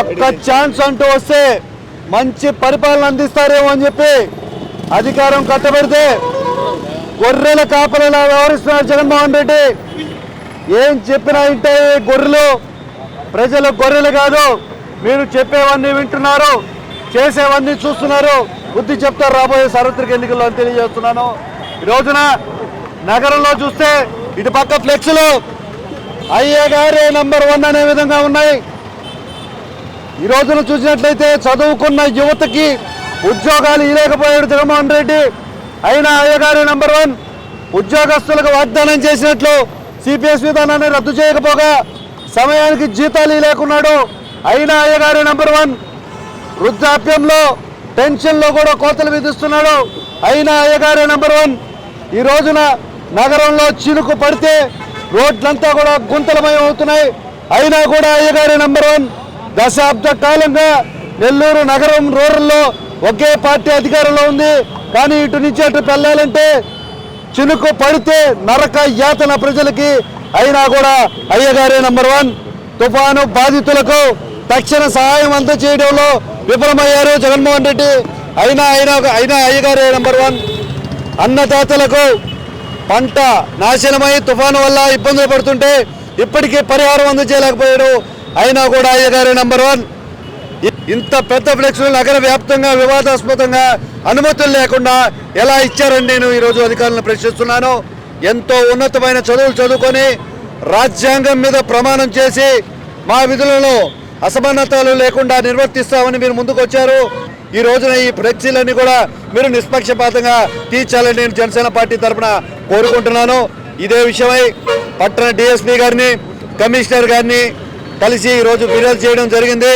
ఒక్క ఛాన్స్ అంటూ వస్తే మంచి పరిపాలన అందిస్తారేమో అని చెప్పి అధికారం కట్టబెడితే గొర్రెల కాపలలా వ్యవహరిస్తున్నారు జగన్మోహన్ రెడ్డి. ఏం చెప్పినా ఇంటే గొర్రెలు ప్రజలు గొర్రెలు కాదు. మీరు చెప్పేవన్నీ వింటున్నారు చేసేవన్నీ చూస్తున్నారు. బుద్ధి చెప్తారు రాబోయే సార్వత్రిక ఎన్నికల్లో అని తెలియజేస్తున్నాను. ఈ రోజున నగరంలో చూస్తే ఇటు పక్క ఫ్లెక్స్లు అయ్యే గారే నంబర్ వన్ అనే విధంగా ఉన్నాయి. ఈ రోజున చూసినట్లయితే చదువుకున్న యువతకి ఉద్యోగాలు ఇవ్వలేకపోయాడు జగన్మోహన్ రెడ్డి. అయినా అయ్యగారి నంబర్ వన్ ఉద్యోగస్తులకు వాగ్దానం చేసినట్లు సిపిఎస్ విధానాన్ని రద్దు చేయకపోగా సమయానికి జీతాలు ఇవ్వలేకున్నాడు అయినా అయ్యగారి నంబర్ వన్ వృద్ధాప్యంలో పెన్షన్లో కూడా కోతలు విధిస్తున్నాడు. అయినా అయ్యగారి నంబర్ వన్ ఈ రోజున నగరంలో చినుకు పడితే రోడ్లంతా కూడా గుంతలమయం అవుతున్నాయి. అయినా కూడా అయ్యగారి నంబర్ వన్ దశాబ్ద కాలంగా నెల్లూరు నగరం రూరల్లో ఒకే పార్టీ అధికారంలో ఉంది. కానీ ఇటు నుంచి అటు వెళ్ళాలంటే చినుకు పడితే నరక యాతన ప్రజలకి అయినా కూడా అయ్యగారే నంబర్ వన్. తుఫాను బాధితులకు తక్షణ సహాయం అందజేయడంలో విఫలమయ్యారు జగన్మోహన్ రెడ్డి. అయినా అయినా అయినా అయ్యగారే నంబర్ వన్. అన్నదాతలకు పంట నాశనమై తుఫాను వల్ల ఇబ్బందులు పడుతుంటే ఇప్పటికీ పరిహారం అందజేయలేకపోయాడు అయినా కూడా అయ్యగారే నంబర్ వన్ ఇంత పెద్ద ఫ్లెక్స్ నగర వ్యాప్తంగా వివాదాస్పదంగా అనుమతులు లేకుండా ఎలా ఇచ్చారని నేను ఈరోజు అధికారులను ప్రశ్నిస్తున్నాను. ఎంతో ఉన్నతమైన చదువులు చదువుకొని రాజ్యాంగం మీద ప్రమాణం చేసి మా విధులను అసమానతలు లేకుండా నిర్వర్తిస్తామని మీరు ముందుకు వచ్చారు ఈ రోజున ఈ ఫ్లెక్సీలన్నీ కూడా మీరు నిష్పక్షపాతంగా తీర్చాలని నేను జనసేన పార్టీ తరఫున కోరుకుంటున్నాను. ఇదే విషయమై పట్టణ డిఎస్పీ గారిని కమిషనర్ గారిని కలిసి ఈరోజు ఫిర్యాదు చేయడం జరిగింది.